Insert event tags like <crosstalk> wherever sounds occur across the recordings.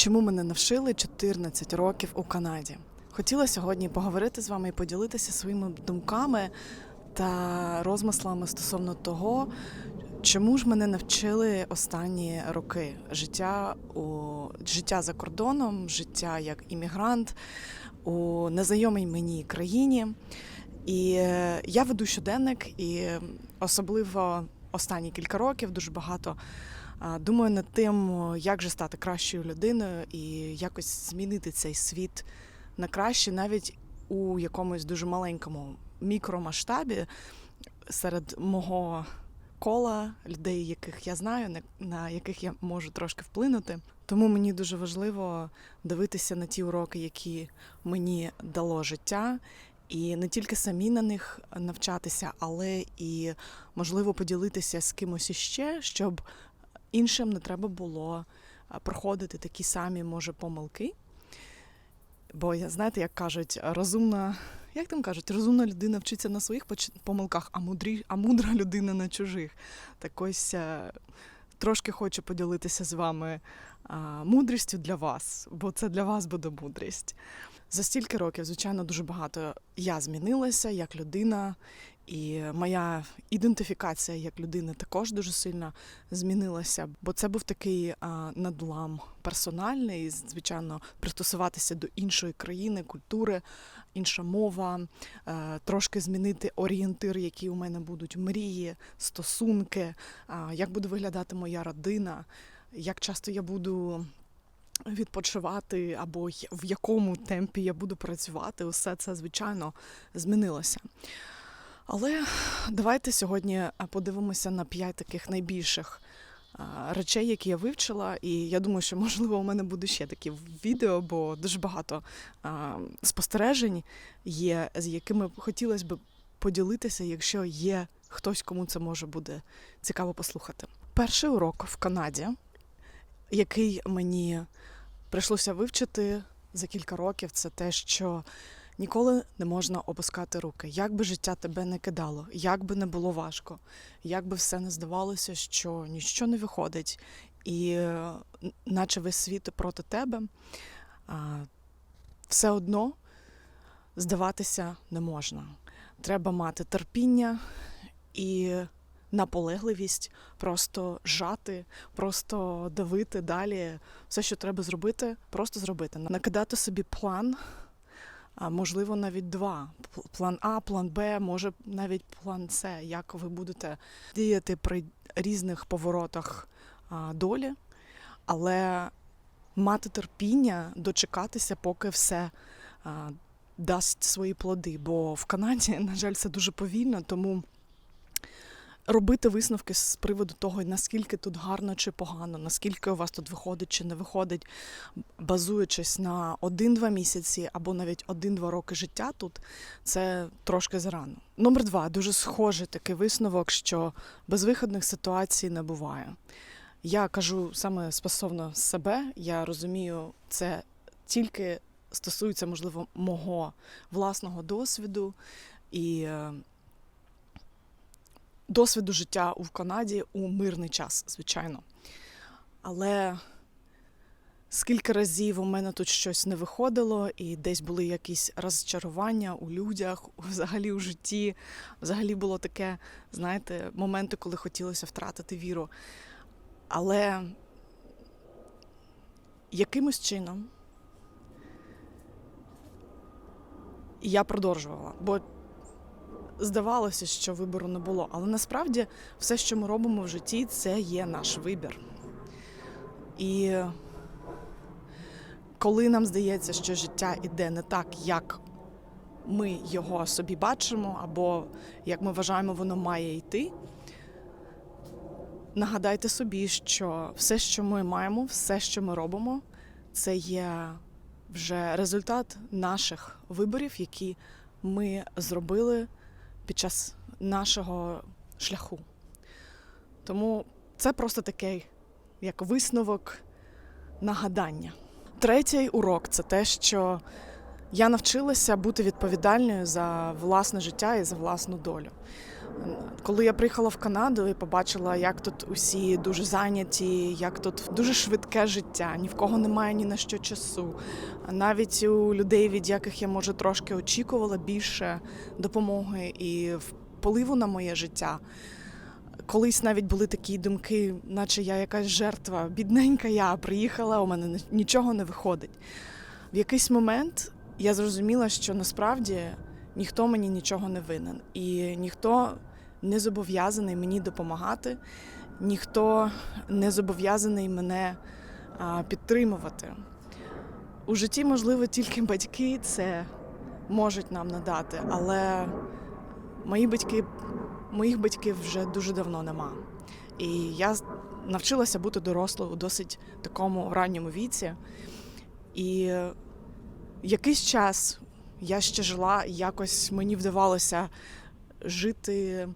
Чому мене навчили 14 років у Канаді? Хотіла сьогодні поговорити з вами і поділитися своїми думками та розмислами стосовно того, чому ж мене навчили останні роки життя у життя за кордоном, життя як іммігрант у незнайомій мені країні. І е, я веду щоденник, і особливо останні кілька років дуже багато думаю над тим, як же стати кращою людиною і якось змінити цей світ на краще, навіть у якомусь дуже маленькому мікромасштабі серед мого кола людей, яких я знаю, на- яких я можу трошки вплинути. Тому мені дуже важливо дивитися на ті уроки, які мені дало життя, і не тільки самі на них навчатися, але і можливо поділитися з кимось іще, щоб іншим не треба було проходити такі самі, може, помилки. Бо знаєте, як кажуть, розумна, як там кажуть, розумна людина вчиться на своїх помилках, а мудрі, а мудра людина на чужих. Так ось е, трошки хочу поділитися з вами мудрістю для вас, бо це для вас буде мудрість. За стільки років, звичайно, дуже багато я змінилася як людина, і моя ідентифікація як людини також дуже сильно змінилася. Бо це був такий надлам персональний, звичайно, пристосуватися до іншої країни, культури, інша мова, е, трошки змінити орієнтир, які у мене будуть мрії, стосунки, як буде виглядати моя родина, як часто я буду відпочивати, або в якому темпі я буду працювати, усе це, звичайно, змінилося. Але давайте сьогодні е, подивимося на п'ять таких найбільших речей, які я вивчила. І я думаю, що можливо у мене буде ще такі відео, бо дуже багато спостережень є, з якими хотілося б поділитися, якщо є хтось, кому це може буде цікаво послухати. Перший урок в Канаді, який мені прийшлося вивчити за кілька років, це те, що ніколи не можна опускати руки. Як би життя тебе не кидало, як би не було важко, як би все не здавалося, що нічого не виходить, і наче весь світ проти тебе, все одно здаватися не можна. Треба мати терпіння і наполегливість, просто жати, просто давити далі. Все, що треба зробити, просто зробити. Накидати собі план, а можливо, навіть два. План А, план Б, може навіть план С, як ви будете діяти при різних поворотах долі, але мати терпіння, дочекатися, поки все дасть свої плоди. Бо в Канаді, <laughs> на жаль, це дуже повільно, тому робити висновки з приводу того, наскільки тут гарно чи погано, наскільки у вас тут виходить чи не виходить, базуючись на один-два місяці або навіть один-два роки життя тут, це трошки зарано. Номер два дуже схожий такий висновок, що безвиходних ситуацій не буває. Я кажу саме стосовно себе, я розумію, це тільки стосується, можливо, мого власного досвіду і е, досвіду життя у Канаді у мирний час, звичайно. Але скільки разів у мене тут щось не виходило, і десь були якісь розчарування у людях, взагалі у житті. Взагалі було таке, знаєте, моменти, коли хотілося втратити віру. Але якимось чином я продовжувала, бо здавалося, що вибору не було. Але насправді все, що ми робимо в житті, це є наш вибір. І коли нам здається, що життя іде не так, як ми його собі бачимо, або як ми вважаємо, воно має йти. Нагадайте собі, що все, що ми маємо, все, що ми робимо, це є вже результат наших виборів, які ми зробили під час нашого шляху. Тому це просто такий як висновок нагадання. Третій урок це те, що я навчилася бути відповідальною за власне життя і за власну долю. Коли я приїхала в Канаду і побачила, як тут усі дуже зайняті, як тут дуже швидке життя, ні в кого немає ні на що часу. Навіть у людей, від яких я може трошки очікувала більше допомоги і впливу на моє життя. Колись навіть були такі думки, наче я якась жертва, бідненька я приїхала, у мене нічого не виходить. В якийсь момент я зрозуміла, що насправді ніхто мені нічого не винен, і ніхто не зобов'язаний мені допомагати, ніхто не зобов'язаний мене підтримувати. У житті, можливо, тільки батьки це можуть нам надати, але мої батьки, моїх батьків вже дуже давно нема. І я навчилася бути дорослою у досить такому ранньому віці. І якийсь час я ще жила, якось мені вдавалося жити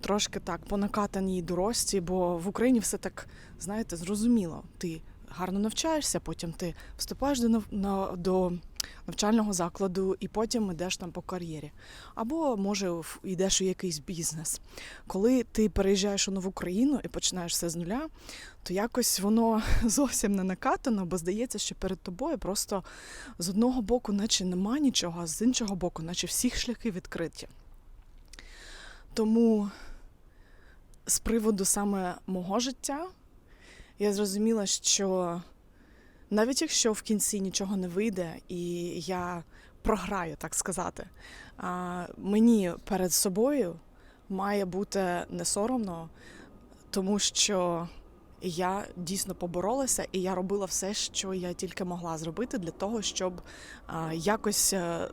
трошки так по накатаній дорості, бо в Україні все так, знаєте, зрозуміло. Ти гарно навчаєшся, потім ти вступаєш до, до навчального закладу і потім йдеш там по кар'єрі. Або, може, йдеш у якийсь бізнес. Коли ти переїжджаєш у нову країну і починаєш все з нуля, то якось воно <laughs> зовсім не накатано, бо здається, що перед тобою просто з одного боку, наче нема нічого, а з іншого боку, наче всі шляхи відкриті. Тому з приводу саме мого життя я зрозуміла, що навіть якщо в кінці нічого не вийде, і я програю, так сказати, мені перед собою має бути не соромно, тому що я дійсно поборолася, і я робила все, що я тільки могла зробити для того, щоб якось е,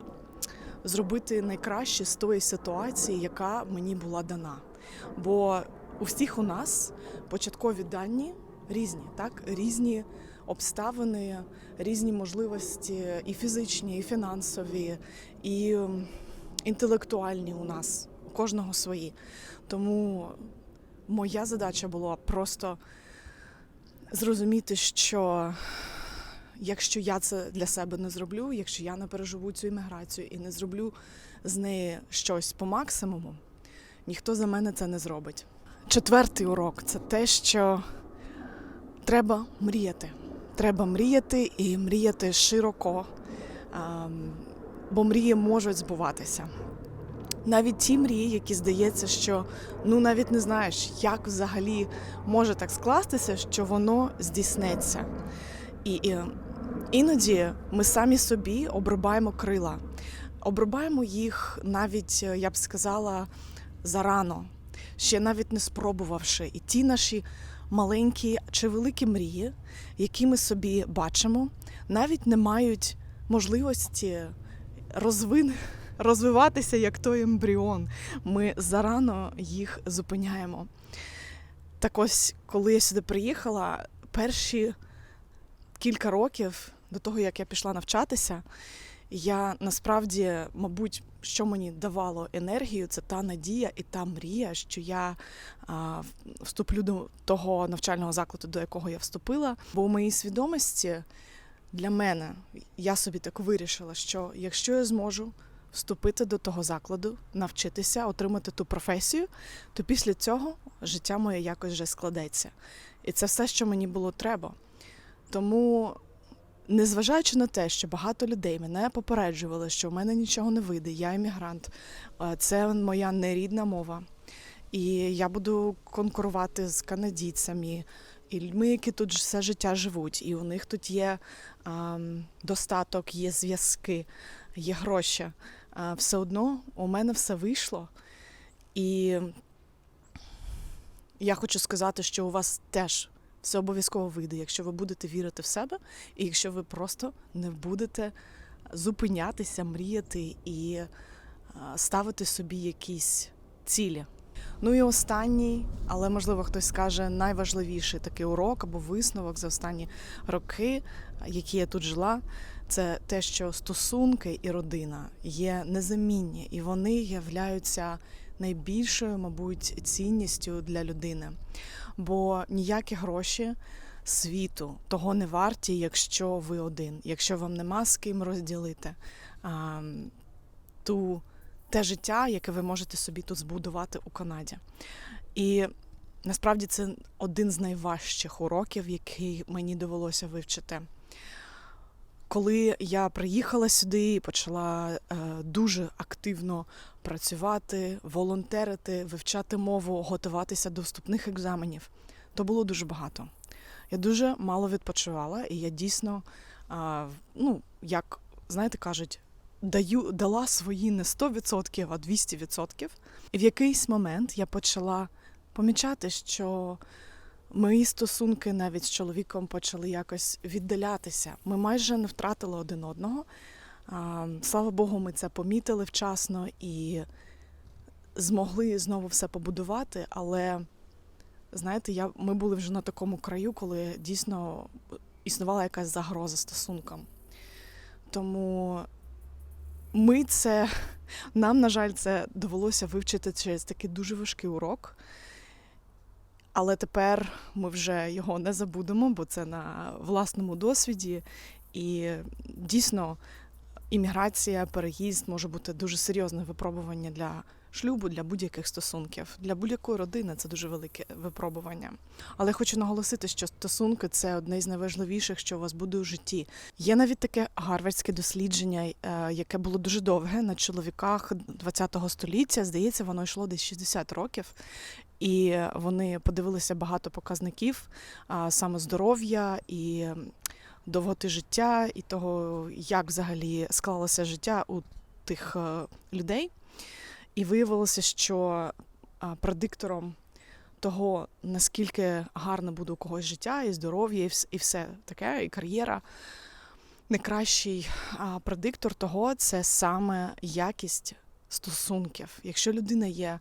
зробити найкраще з тої ситуації, яка мені була дана. Бо у всіх у нас початкові дані різні, так? Різні обставини, різні можливості, і фізичні, і фінансові, і інтелектуальні у нас, у кожного свої. Тому моя задача була просто зрозуміти, що якщо я це для себе не зроблю, якщо я не переживу цю імміграцію і не зроблю з неї щось по максимуму, ніхто за мене це не зробить. Четвертий урок це те, що треба мріяти. Треба мріяти і мріяти широко, ем, бо мрії можуть збуватися. Навіть ті мрії, які здається, що ну навіть не знаєш, як взагалі може так скластися, що воно здійснеться. І, і іноді ми самі собі обрубаємо крила, обрубаємо їх навіть, е, я б сказала, зарано, ще навіть не спробувавши. І ті наші маленькі чи великі мрії, які ми собі бачимо, навіть не мають можливості розвин... розвиватися як той ембріон. Ми зарано їх зупиняємо. Так ось, коли я сюди приїхала, перші кілька років до того, як я пішла навчатися, я насправді, мабуть, що мені давало енергію, це та надія і та мрія, що я а, вступлю до того навчального закладу, до якого я вступила. Бо у моїй свідомості для мене я собі так вирішила, що якщо я зможу вступити до того закладу, навчитися, отримати ту професію, то після цього життя моє якось вже складеться. І це все, що мені було треба. Тому, незважаючи на те, що багато людей мене попереджували, що в мене нічого не вийде, я емігрант, е, це моя нерідна мова. І я буду конкурувати з канадійцями і людьми, які тут все життя живуть. І у них тут є ем, достаток, є зв'язки, є гроші. Е, все одно у мене все вийшло. І я хочу сказати, що у вас теж все обов'язково вийде, якщо ви будете вірити в себе, і якщо ви просто не будете зупинятися, мріяти і ставити собі якісь цілі. Ну і останній, але можливо хтось скаже найважливіший такий урок або висновок за останні роки, які я тут жила, це те, що стосунки і родина є незамінні, і вони являються найбільшою, мабуть, цінністю для людини. Бо ніякі гроші світу того не варті, якщо ви один, якщо вам нема з ким розділити а, ту те життя, яке ви можете собі тут збудувати у Канаді. І насправді це один з найважчих уроків, який мені довелося вивчити. Коли я приїхала сюди і почала е, дуже активно працювати, волонтерити, вивчати мову, готуватися до вступних екзаменів, то було дуже багато. Я дуже мало відпочивала, і я дійсно, ну, як знаєте, кажуть, даю, дала свої не 100%, а 200%. І в якийсь момент я почала помічати, що мої стосунки навіть з чоловіком почали якось віддалятися. Ми майже не втратили один одного. Слава Богу, ми це помітили вчасно і змогли знову все побудувати, але знаєте, я, ми були вже на такому краю, коли дійсно існувала якась загроза стосункам. Тому ми це, <laughs> нам, на жаль, це довелося вивчити через такий дуже важкий урок. Але тепер ми вже його не забудемо, бо це на власному досвіді. І дійсно, імміграція, переїзд може бути дуже серйозне випробування для шлюбу, для будь-яких стосунків. Для будь-якої родини це дуже велике випробування. Але хочу наголосити, що стосунки це одне з найважливіших, що у вас буде у житті. Є навіть таке гарвардське дослідження, е, яке було дуже довге на чоловіках ХХ століття. Здається, воно йшло десь 60 років. І вони подивилися багато показників саме здоров'я і довготи життя, і того, як взагалі склалося життя у тих е, людей. І виявилося, що предиктором того, наскільки гарне буде у когось життя, і здоров'я, і все таке, і кар'єра. Найкращий предиктор того це саме якість стосунків. Якщо людина є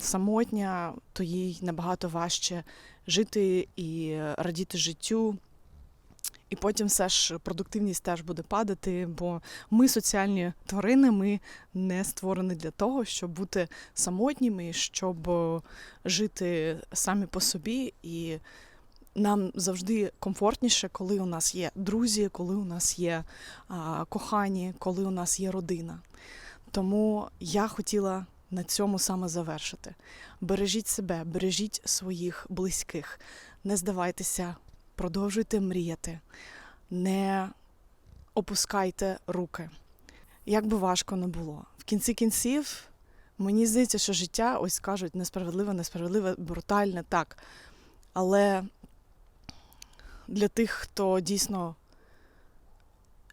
самотня, то їй набагато важче жити і радіти життю. І потім все ж продуктивність теж буде падати, бо ми соціальні тварини, ми не створені для того, щоб бути самотніми, щоб е, жити самі по собі. І нам завжди комфортніше, коли у нас є друзі, коли у нас є кохані, коли у нас є родина. Тому я хотіла на цьому саме завершити. Бережіть себе, бережіть своїх близьких, не здавайтеся, продовжуйте мріяти, не опускайте руки. Як би важко не було. В кінці кінців мені здається, що життя, ось кажуть, несправедливе, несправедливе, брутальне, так. Але для тих, хто дійсно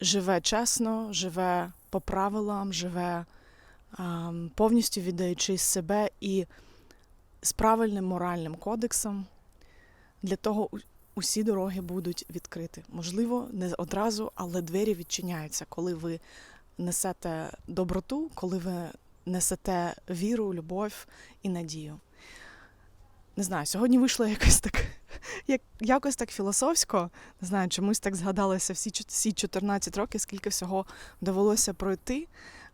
живе чесно, живе по правилам, живе ем, повністю віддаючи себе і з правильним моральним кодексом, для того усі дороги будуть відкриті. Можливо, не одразу, але двері відчиняються, коли ви несете доброту, коли ви несете віру, любов і надію. Не знаю, сьогодні вийшло якось так, як, якось так філософсько. Не знаю, чомусь так згадалося всі, всі 14 років, скільки всього довелося пройти.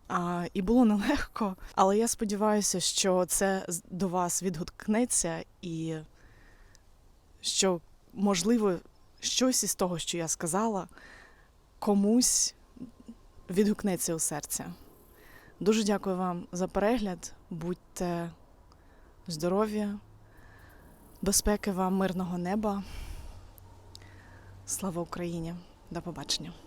А, і було нелегко, але я сподіваюся, що це до вас відгукнеться, і що, можливо, щось із того, що я сказала, комусь відгукнеться у серці. Дуже дякую вам за перегляд. Будьте здорові, безпеки вам, мирного неба. Слава Україні! До побачення!